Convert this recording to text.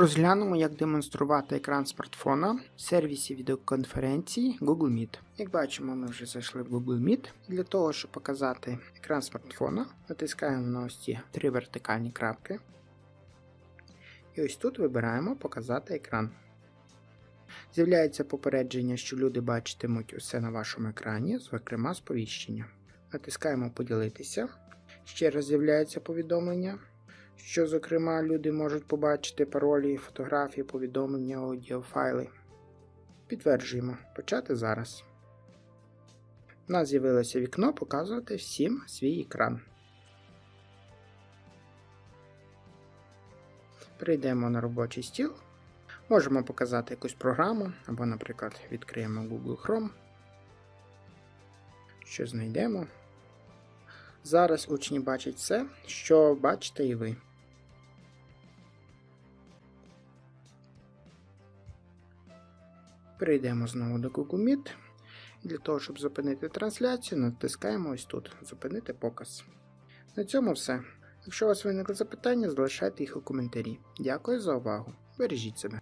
Розглянемо, як демонструвати екран смартфона в сервісі відеоконференції Google Meet. Як бачимо, ми вже зайшли в Google Meet. Для того, щоб показати екран смартфона, натискаємо на ось ці три вертикальні крапки. І ось тут вибираємо Показати екран. З'являється попередження, що люди бачитимуть усе на вашому екрані, зокрема сповіщення. Натискаємо Поділитися. Ще раз з'являється повідомлення що, зокрема, люди можуть побачити паролі, фотографії, повідомлення, аудіофайли. Підтверджуємо Почати зараз. У нас з'явилося вікно показувати всім свій екран. Перейдемо на робочий стіл. Можемо показати якусь програму, або, наприклад, відкриємо Google Chrome. Що знайдемо. Зараз учні бачать все, що бачите і ви. Перейдемо знову до Google Meet. Для того, щоб зупинити трансляцію, натискаємо ось тут Зупинити показ. На цьому все. Якщо у вас виникли запитання, залишайте їх у коментарі. Дякую за увагу. Бережіть себе.